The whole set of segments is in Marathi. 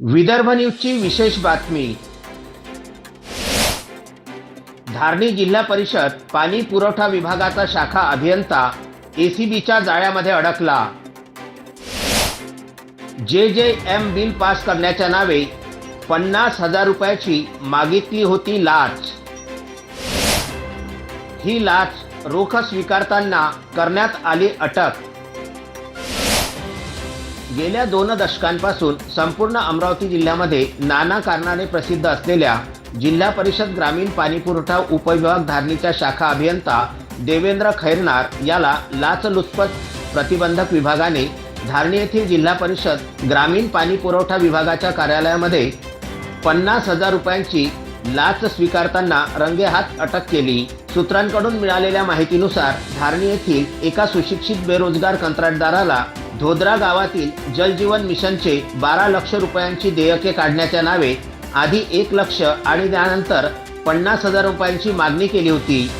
विदर्भ न्यूजची विशेष बातमी. धारणी जिल्हा परिषद पाणी पुरवठा विभागाचा शाखा अभियंता एसीबीच्या जाळ्यामध्ये अडकला. जे जे एम बिल पास करण्याच्या नावे पन्नास हजार रुपयाची मागितली होती लाच. ही लाच रोख स्वीकारताना करण्यात आली अटक. गेल्या दोन दशकांपासून संपूर्ण अमरावती जिल्ह्यामध्ये नाना कारणाने प्रसिद्ध असलेल्या जिल्हा परिषद ग्रामीण पाणीपुरवठा उपविभाग धारणीच्या शाखा अभियंता देवेंद्र खैरनार याला लाचलुचपत प्रतिबंधक विभागाने धारणी येथील जिल्हा परिषद ग्रामीण पाणी पुरवठा विभागाच्या कार्यालयामध्ये पन्नास हजार रुपयांची लाच स्वीकारताना रंगेहात अटक केली. सूत्रांकडून मिळालेल्या माहितीनुसार धारणी येथील एका सुशिक्षित बेरोजगार कंत्राटदाराला धोदरा गावातील जलजीवन मिशनचे बारा लक्ष रुपयांची देयके काढण्याच्या नावे आधी एक लक्ष आणि त्यानंतर पन्नास हजार रुपयांची मागणी केली होती.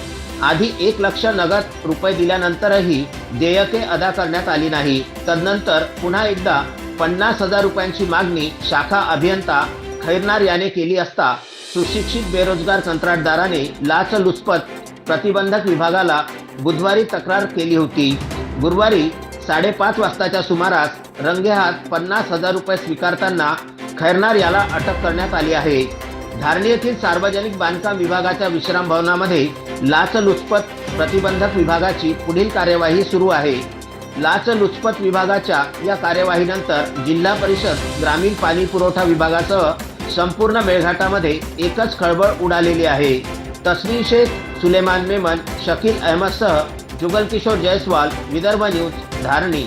आधी एक लक्ष नगद रुपये दिल्यानंतरही देयके अदा करण्यात आली नाही. तदनंतर पुन्हा एकदा पन्नास हजार रुपयांची मागणी शाखा अभियंता खैरनार याने केली असता सुशिक्षित बेरोजगार कंत्राटदाराने लाचलुचपत प्रतिबंधक विभागाला बुधवारी तक्रार केली होती. गुरुवारी साडेपाच वाजताच्या सुमारास रंगेहात पन्नास हजार रुपये स्वीकारताना खैरनार याला अटक करण्यात आली आहे. धारणी येथील सार्वजनिक बांधकाम विभागाच्या विश्राम भवनामध्ये लाचलुचपत प्रतिबंधक विभागाची पुढील कार्यवाही सुरू आहे. लाचलुचपत विभागाच्या या कार्यवाहीनंतर जिल्हा परिषद ग्रामीण पाणी पुरवठा विभागासह संपूर्ण मेळघाटामध्ये एकच खळबळ उडालेली आहे. तस्नीम शेख सुलेमान मेमन शकील अहमदसह जुगल किशोर जयस्वाल विदर्भ न्यूज धारणी.